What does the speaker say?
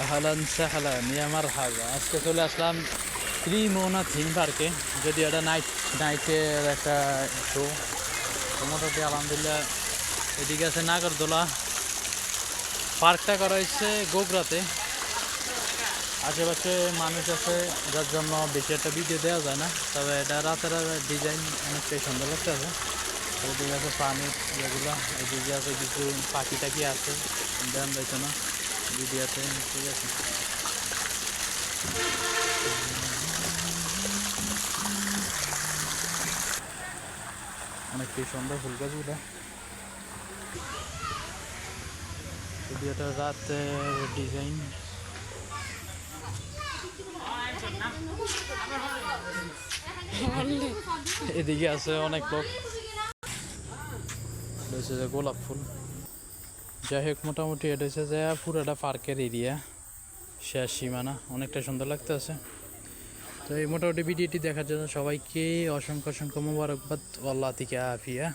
আহলান সাহালান ইয়ামার হাজা আজকে চলে আসলাম থ্রি মোহনা থিম পার্কে যদি এটা নাইট নাইটের একটা শো মোটামুটি আলহামদুলিল্লাহ এদিকে আছে নাগরদোলা পার্কটা করা হয়েছে গোগরাতে আশেপাশে মানুষ আছে যার জন্য বেশি একটা ভিডিও দেওয়া যায় না তবে এটা রাতের ডিজাইন অনেকটাই সুন্দর লাগতে আছে এদিকে আছে পানি এগুলো এদিকে আছে কিছু পাখি টাকি আছে দেন রয়েছে না ভিডিওতে ঠিক আছে অনেকটাই সুন্দর ফুল গাছগুলো ভিডিওটা রাতের ডিজাইন এদিকে আছে অনেক লোক এটা যে গোলাপ ফুল যাই হোক, মোটামুটি এটা হচ্ছে যে পুরোটা পার্কের এরিয়া শেষ সীমানা অনেকটা সুন্দর লাগতে আছে তো এই মোটামুটি ভিডিওটি দেখার জন্য সবাইকে অসংখ্য অসংখ্য মোবারকবাদ। আল্লাহ থেকে আফিয়া।